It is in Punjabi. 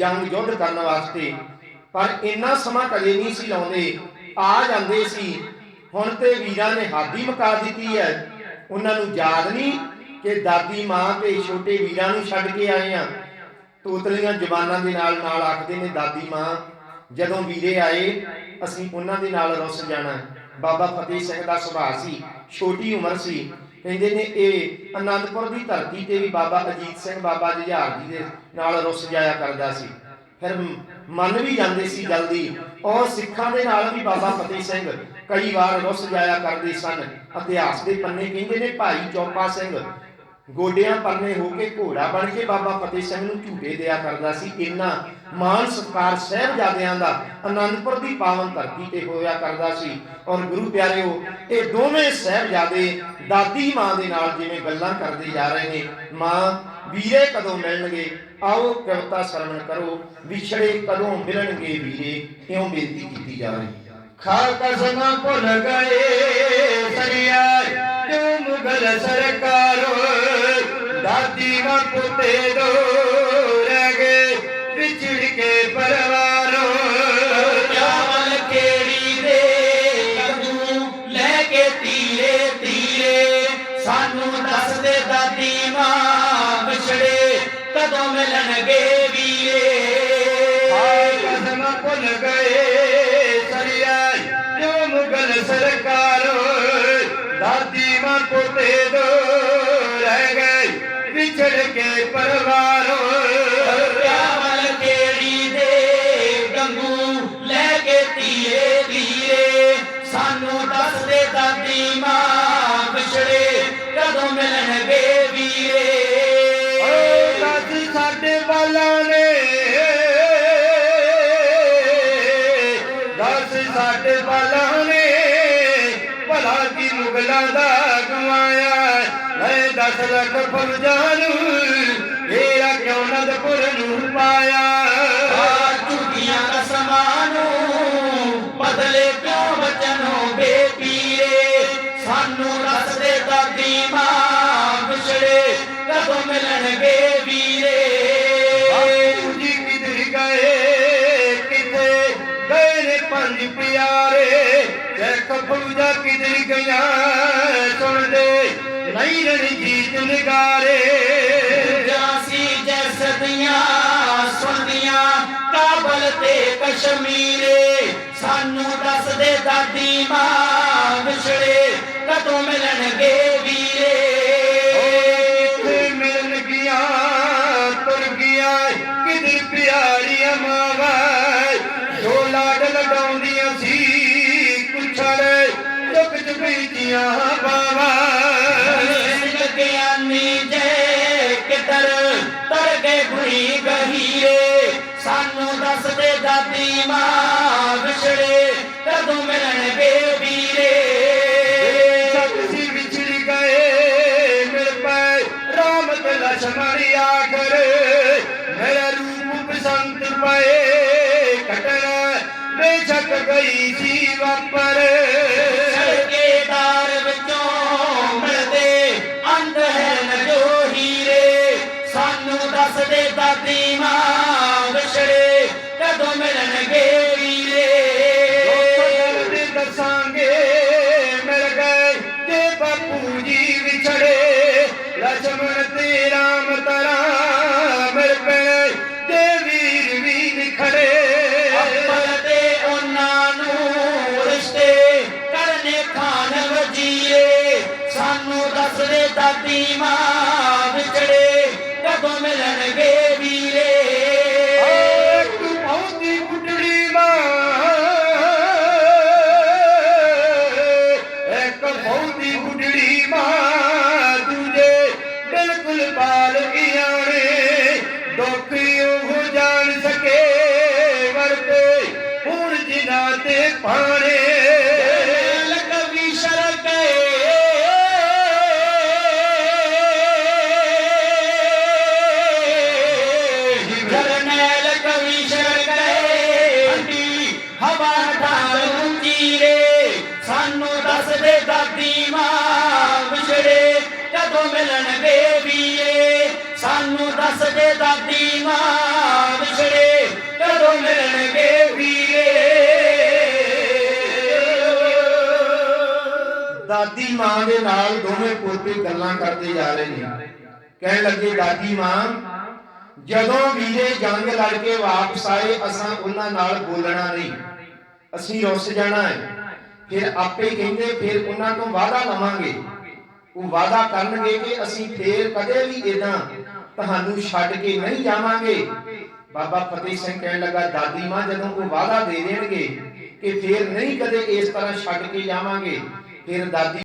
ਜੰਗ ਯੁੱਧ ਕਰਨ ਵਾਸਤੇ। ਪਰ ਇੰਨਾ ਸਮਾਂ ਕਦੇ ਨਹੀਂ ਸੀ ਲਾਉਂਦੇ। ਆ ਜਾਂਦੇ ਸੀ। ਹੁਣ ਤੇ ਵੀਰਾਂ ਨੇ ਹਾਦੀ ਮਕਾ ਦਿੱਤੀ ਹੈ। ਉਹਨਾਂ ਨੂੰ ਯਾਦ ਨਹੀਂ ਕਿ ਦਾਦੀ, ਮਾਂ ਤੇ ਛੋਟੇ ਵੀਰਾਂ ਨੂੰ ਛੱਡ ਕੇ ਆਏ ਆ ਤੋਤਲੀਆਂ ਜਵਾਨਾਂ ਦੇ ਨਾਲ ਨਾਲ ਆਖਦੇ ਨੇ, ਦਾਦੀ, ਮਾਂ, ਜਦੋਂ ਵੀਰੇ ਆਏ, ਅਸੀਂ ਉਹਨਾਂ ਦੇ ਨਾਲ ਰੁੱਸ ਜਾਣਾ। ਬਾਬਾ ਫਤਿਹ ਸਿੰਘ ਦਾ ਸੁਭਾਅ ਸੀ, ਛੋਟੀ ਉਮਰ ਸੀ। ਕਹਿੰਦੇ ਨੇ, ਇਹ ਆਨੰਦਪੁਰ ਦੀ ਧਰਤੀ ਤੇ ਵੀ ਬਾਬਾ ਅਜੀਤ ਸਿੰਘ, ਬਾਬਾ ਜੁਝਾਰ ਜੀ ਦੇ ਨਾਲ ਰੁੱਸ ਜਾਇਆ ਕਰਦਾ ਸੀ। ਫਿਰ ਮੰਨ ਵੀ ਜਾਂਦੇ ਸੀ ਜਲਦੀ। ਔਰ ਸਿੱਖਾਂ ਦੇ ਨਾਲ ਵੀ ਬਾਬਾ ਫਤਿਹ ਸਿੰਘ ਕਈ ਵਾਰ ਰੁੱਸ ਜਾਇਆ ਕਰਦੇ ਸਨ। ਇਤਿਹਾਸ ਦੇ ਪੰਨੇ ਕਹਿੰਦੇ ਨੇ, ਭਾਈ ਚੌਪਾ ਸਿੰਘ ਗੋਡਿਆਂ ਪਰਨੇ ਹੋ ਕੇ ਘੋੜਾ ਬਣ ਕੇ ਬਾਬਾ ਫਤਿਹ ਸਿੰਘ ਨੂੰ ਝੂਟੇ ਦਿਆ ਕਰਦਾ ਸੀ। ਇੰਨਾ ਮਾਨ ਸਤਕਾਰ ਸਹਿਬਜ਼ਾਦਿਆਂ ਦਾ ਆਨੰਦਪੁਰ ਦੀ ਪਾਵਨ ਧਰਤੀ ਤੇ ਹੋਇਆ ਕਰਦਾ ਸੀ। ਔਰ ਗੁਰੂ ਪਿਆਰਿਓ, ਇਹ ਦੋਵੇਂ ਸਹਿਬਜ਼ਾਦੇ ਦਾਦੀ ਮਾਂ ਦੇ ਨਾਲ ਜਿਵੇਂ ਗੱਲਾਂ ਕਰਦੇ ਜਾ ਰਹੇ ਨੇ। ਮਾਂ, ਵੀਰੇ ਕਦੋਂ ਮਿਲਣਗੇ? ਆਓ ਕਵਿਤਾ ਸਰਵਣ ਕਰੋ। ਵਿਛੜੇ ਕਦੋਂ ਮਿਲਣਗੇ ਵੀਰੇ? ਕਿਉਂ ਬੇਨਤੀ ਕੀਤੀ ਜਾ ਰਹੀ ਹੈ। ਖਾ ਭੁੱਲ ਗਏ, ਸਰੀਆ, ਤੂੰ ਮੁਗਲ ਸਰਕਾਰੋ ਦਾਦੀ ਮਾਂ ਪੁੱਤੇ ਦੋ ਰਹਿ ਗਏ, ਵਿਛੜ ਕੇ ਪਰਵਾਰੋ। ਚਾਵਲ ਖੇੜੀ ਦੇ ਕਦੂ ਲੈ ਕੇ ਤੀਰੇ ਤੀਰੇ? ਸਾਨੂੰ ਦੱਸ ਦਾਦੀ ਮਾਂ ਵਿਛੜੇ, ਕਦੋਂ ਮਿਲਣਗੇ ਵੀਰੇ? ਖਾ ਕਸਮ ਭੁੱਲ ਗਏ ਸਰੀਆ ਤੂੰ ਮੁਗਲ ਸਰਕਾਰੋ ਦਾਦੀ ਮਾਂ ਪੁੱਤੇ ਦੋ ਵਿਛੜ ਕੇ ਪਰਵਾਰੋ ਚਾਵਲ ਖੇੜੀ ਦੇ ਗੰਗੂ ਲੈ ਕੇ ਤੀਰੇ ਤੀਰੇ ਸਾਨੂੰ ਦੱਸ ਦੇ ਦਾਦੀ ਮਾਂ ਵਿਛੜੇ ਕਦੋਂ ਮਿਲਣਗੇ ਵੀਰੇ? ਓ ਦਾਦੀ ਸਾਡੇ ਵਾਲਾਂ ਨੇ। ਦਾਦੀ ਸਾਡੇ ਵਾਲਾਂ ਨੇ। ਭਲਾ ਕੀ ਮੁਗਲਾਂ ਦਾ ਗਵਾਇਆ? ਲੈ 10 ਲੱਖ ਫੌਜਾਂ ਨੂੰ ਇਹਦਾ ਕਿਉਂ ਨੰਦਪੁਰ ਨੂੰ ਪਾਇਆ? ਆ ਝੂਠੀਆਂ ਕਸਮਾਂ ਨੂੰ ਬਦਲੇ ਕਿਉਂ ਬਚਨੋਂ ਬੇਪੀਰੇ ਸਾਨੂੰ ਦੱਸ ਦੇ ਦਾਦੀ ਮਾਂ ਵਿਛੜੇ ਕਦੋਂ ਮਿਲਣਗੇ ਵੀਰੇ? ਬਾਪੂ ਜੀ ਕਿਧਰ ਗਏ? ਕਿਤੇ ਗਏ ਨੇ ਪੰਜ ਪਿਆਰੇ? ਸਿੱਖ ਫੌਜਾਂ ਕਿਧਰ ਗਈਆਂ? ਸੁਣਦੇ ਨਹੀਂ ਰਣਜੀਤ ਨਗਾਰੇ। ਜਾਸੀ ਜੈਸਦੀਆਂ ਸੁਣਦੀਆਂ ਕਾਬਲ ਤੇ ਕਸ਼ਮੀਰੇ। ਸਾਨੂੰ ਦੱਸ ਦੇ ਦਾਦੀ ਮਾਂ ਵਿਛੜੇ ਕਦੋਂ ਮਿਲਣਗੇ ਵੀਰੇ? ਕਿੱਥੇ ਮਿਲਣ ਗਿਆ ਤੁਰ ਗਿਆ ਕਿਧਰ ਪਿਆਰੀਆਂ ਮਾਵਾਂ? ਜੋ ਲਾਡ ਲਗਾਉਂਦੀਆਂ ਸੀ ਕੁਛੜ ਚੁੱਕ ਚੁਕੀਆਂ ਬਾਵਾ। ਗਏ ਗੁਰੀ ਸਾਨੂੰ ਦੱਸ ਦਾਦੀ ਮਾਂ ਵਿਛੜੇ, ਕਦੋਂ ਮਿਲਣਗੇ ਵੀਰੇ? ਸਤਿ ਵਿਛੜ ਗਏ ਮਿਲ ਪਏ ਰਾਮ ਤੇ ਲਛਮਣ ਆਖਰ। ਮੇਰਾ ਰੂਪ ਬਸੰਤ ਪਏ ਕਟਰ ਬੇਸ਼ੱਕ ਗਈ ਸੀ ਵਾਪਰ। ਸਾਨੂੰ ਦੱਸ ਦੇ ਦਾਦੀ ਮਾਂ ਵਿਛੜੇ ਕਦੋਂ ਮਿਲਣਗੇ ਵੀਰੇ? ਜਲਦੀ ਦੱਸਾਂਗੇ ਮਿਲ ਗਏ ਤੇ ਬਾਪੂ ਜੀ ਵਿਛੜੇ। ਲਛਮਣ ਤੇ ਰਾਮ ਤਰਾ ਮਿਲ ਪਏ ਤੇ ਵੀਰ ਵੀ ਨਿਖੜੇ ਅੱਪਲ ਤੇ ਉਹਨਾਂ ਨੂੰ ਰਿਸ਼ਤੇ ਕਰਨੇ ਖਾਨ ਵਜੀਰੇ ਸਾਨੂੰ ਦੱਸ ਦੇ ਦਾਦੀ ਮਾਂ ਹੱਸਦੇ ਦਾਦੀ ਮਾਂ ਵਿਛੜੇ, ਕਦੋਂ ਮਿਲਣਗੇ ਵੀਰੇ? ਦਾਦੀ ਮਾਂ ਦੇ ਨਾਲ ਦੋਵੇਂ ਪੁੱਤਰ ਗੱਲਾਂ ਕਰਦੇ ਜਾ ਰਹੇ ਨੇ। ਕਹਿਣ ਲੱਗੇ, ਦਾਦੀ ਮਾਂ, ਜਦੋਂ ਵੀਰੇ ਜੰਗ ਲੜ ਕੇ ਵਾਪਸ ਆਏ, ਅਸਾਂ ਉਹਨਾਂ ਨਾਲ ਬੋਲਣਾ ਨਹੀਂ। ਅਸੀਂ ਰੁੱਸ ਜਾਣਾ ਹੈ। ਫਿਰ ਆਪੇ ਕਹਿੰਦੇ, ਫਿਰ ਉਹਨਾਂ ਤੋਂ ਵਾਅਦਾ ਲਵਾਂਗੇ। ਉਹ ਵਾਅਦਾ ਕਰਨਗੇ ਕਿ ਅਸੀਂ ਫੇਰ ਕਦੇ ਵੀ ਇਦਾਂ ਤੁਹਾਨੂੰ ਛੱਡ ਕੇ ਨਹੀਂ ਜਾਵਾਂਗੇ। ਬਾਬਾ ਫਤਿਹ ਸਿੰਘ ਕਹਿਣ ਲੱਗਾ, ਦਾਦੀ ਮਾਂ ਜਦੋਂ ਉਹ ਵਾਅਦਾ ਦੇ ਦੇਣਗੇ ਕਿ ਫੇਰ ਨਹੀਂ ਕਦੇ ਇਸ ਤਰ੍ਹਾਂ ਛੱਡ ਕੇ ਜਾਵਾਂਗੇ, ਫਿਰ ਦਾਦੀ